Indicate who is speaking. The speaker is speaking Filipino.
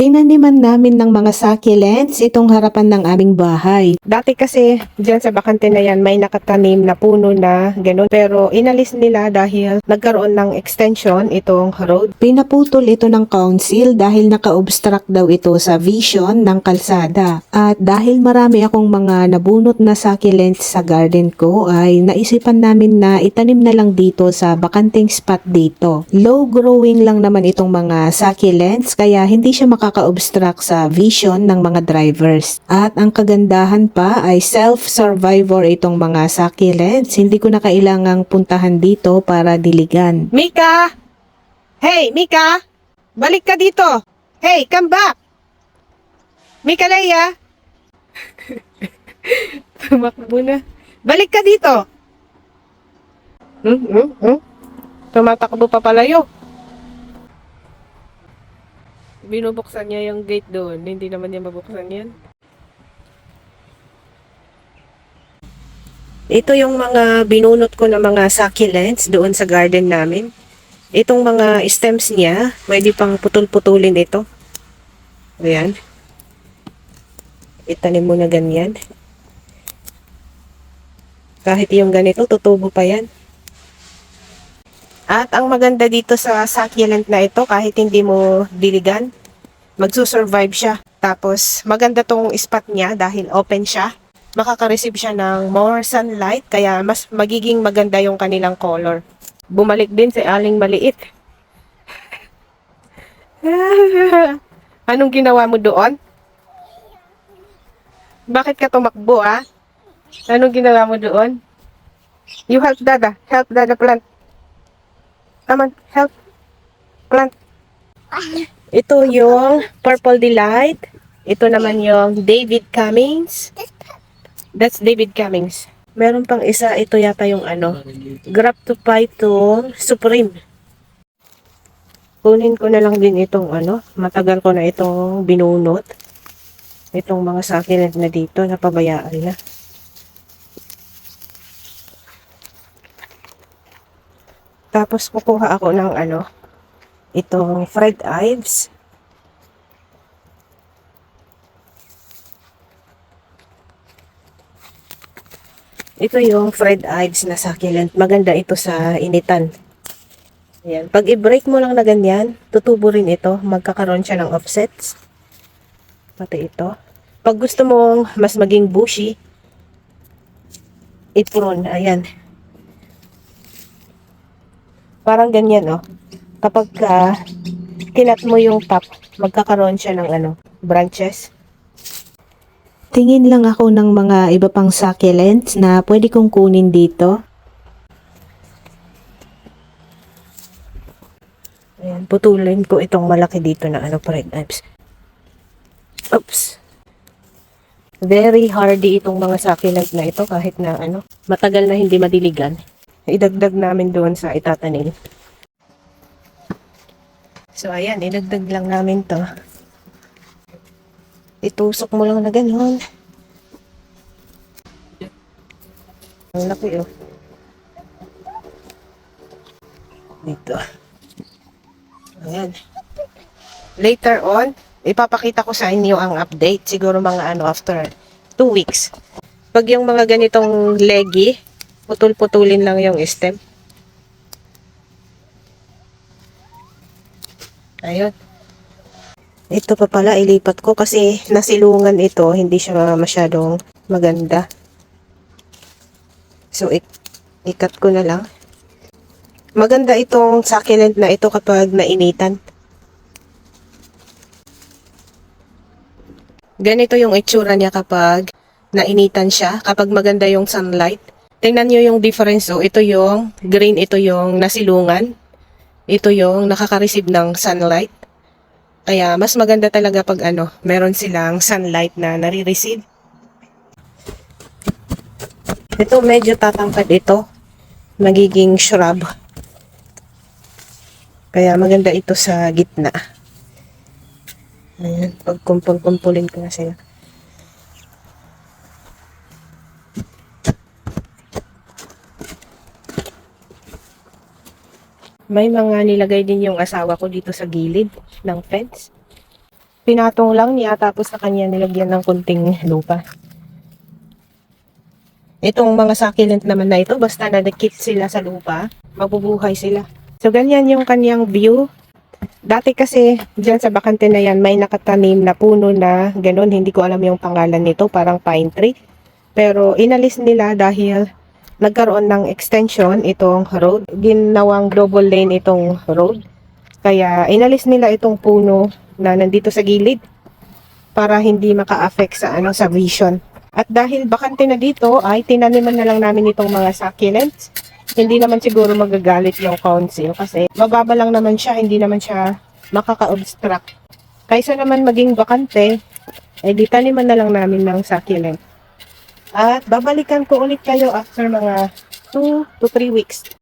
Speaker 1: Tinaniman namin ng mga succulents itong harapan ng aming bahay.
Speaker 2: Dati kasi dyan sa bakante na yan may nakatanim na puno na ganun. Pero inalis nila dahil nagkaroon ng extension itong road.
Speaker 1: Pinaputol ito ng council dahil naka-obstruct daw ito sa vision ng kalsada. At dahil marami akong mga nabunot na succulents sa garden ko ay naisipan namin na itanim na lang dito sa bakanting spot dito. Low growing lang naman itong mga succulents kaya hindi siya makaka-obstruct sa vision ng mga drivers. At ang kagandahan pa ay self-survivor itong mga succulents. Hindi ko na kailangang puntahan dito para diligan.
Speaker 2: Mika! Hey, Mika! Balik ka dito! Hey, come back! Mika Leia! Tumakbo na. Balik ka dito! Hmm, hmm, hmm? Tumatakbo pa palayo. Binubuksan niya yung gate doon. Hindi naman niya mabuksan yan. Ito yung mga binunot ko na mga succulents doon sa garden namin. Itong mga stems niya, pwede pang putol-putulin ito. Ayan. Itanim mo na ganyan. Kahit yung ganito, tutubo pa yan. At ang maganda dito sa succulent na ito, kahit hindi mo diligan, magsusurvive siya. Tapos, maganda tong spot niya dahil open siya. Makaka-receive siya ng more sunlight, kaya mas magiging maganda yung kanilang color. Bumalik din si Aling Maliit. Anong ginawa mo doon? Bakit ka tumakbo, ah? Anong ginawa mo doon? You help Dada. Help Dada plant. Come on, help. Plant. Ito yung Purple Delight. Ito naman yung David Cummings. That's David Cummings. Meron pang isa, ito yata yung ano, Graptophyton Supreme. Kunin ko na lang din itong ano, matagal ko na itong binunot. Itong mga succulent na dito, napabayaan na. Tapos kukuha ako ng ano, itong fried ives. Ito yung fried ives na succulent. Maganda ito sa initan. Ayan. Pag i-break mo lang na ganyan, tutubo rin ito. Magkakaroon siya ng offsets. Pati ito. Pag gusto mong mas maging bushy, i-prune. Ayan. Parang ganyan, oh. Kapag ka, kinat mo yung top, magkakaroon siya ng ano, branches.
Speaker 1: Tingin lang ako ng mga iba pang succulents na pwede kong kunin dito.
Speaker 2: Ayan, putulin ko itong malaki dito na ano, fried knives. Oops. Very hardy itong mga succulent na ito kahit na ano, matagal na hindi madiligan. Idagdag namin doon sa itatanim. So, ayan, idagdag lang namin to. Itusok mo lang na ganun. Ang laki oh. Dito. Ayan. Later on, ipapakita ko sa inyo ang update. Siguro mga ano, after 2 weeks. Pag yung mga ganitong leggy, putol-putulin lang yung stem. Ayun. Ito pa pala, ilipat ko kasi nasilungan ito, hindi siya masyadong maganda. So, ik ikat ko na lang. Maganda itong succulent na ito kapag nainitan. Ganito yung itsura niya kapag nainitan siya, kapag maganda yung sunlight. Tingnan nyo yung difference. Oh. Ito yung green, ito yung nasilungan. Ito yung nakaka-receive ng sunlight. Kaya mas maganda talaga pag ano, meron silang sunlight na nare-receive. Ito medyo tatangkad ito. Magiging shrub. Kaya maganda ito sa gitna. Ayan, pagkumpul-kumpulin ko na sila. May mga nilagay din yung asawa ko dito sa gilid ng fence. Pinatong lang niya tapos sa kanya nilagyan ng kunting lupa. Itong mga succulent naman na ito, basta nadikit sila sa lupa, mabubuhay sila. So, ganyan yung kanyang view. Dati kasi, dyan sa bakante na yan, may nakatanim na puno na ganun. Hindi ko alam yung pangalan nito, parang pine tree. Pero inalis nila dahil nagkaroon ng extension itong road. Ginawang double lane itong road. Kaya inalis nila itong puno na nandito sa gilid para hindi maka-affect sa ano sa vision. At dahil bakante na dito ay tinaniman na lang namin itong mga succulents. Hindi naman siguro magagalit yung council kasi mababa lang naman siya, hindi naman siya makaka-obstruct. Kaysa naman maging bakante, eh di taniman na lang namin ng succulent. At babalikan ko ulit kayo after mga 2 to 3 weeks.